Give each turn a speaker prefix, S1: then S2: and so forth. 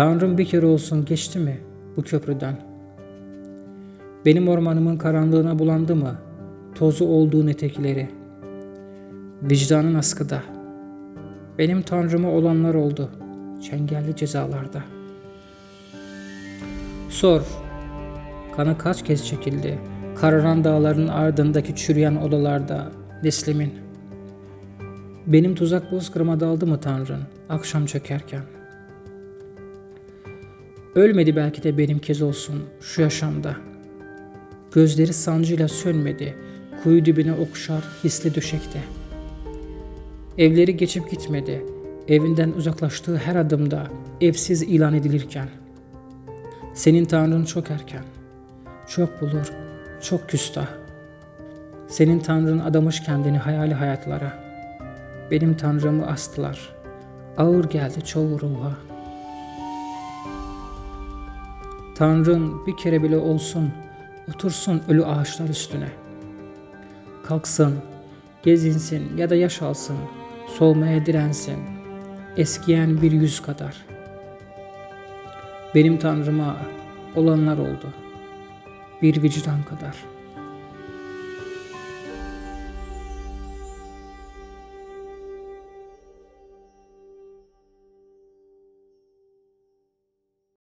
S1: Tanrım bir kere olsun geçti mi bu köprüden? Benim ormanımın karanlığına bulandı mı tozu olduğun etekleri? Vicdanın askıda. Benim tanrıma olanlar oldu çengelli cezalarda. Sor, kanı kaç kez çekildi kararan dağların ardındaki çürüyen odalarda Neslimin. Benim tuzak bozkırıma daldı mı Tanrın akşam çökerken? Ölmedi belki de benim kez olsun şu yaşamda. Gözleri sancıyla sönmedi, kuyu dibine okşar hisli döşekte. Evleri geçip gitmedi, evinden uzaklaştığı her adımda evsiz ilan edilirken. Senin Tanrın çok erken, çok bulur, çok küstah. Senin Tanrın adamış kendini hayali hayatlara. Benim Tanrımı astılar, ağır geldi çoğu ruha. Tanrın bir kere bile olsun otursun ölü ağaçlar üstüne. Kalksın, gezinsin ya da yaş alsın, solmaya dirensin, eskiyen bir yüz kadar. Benim Tanrıma olanlar oldu, bir vicdan kadar.''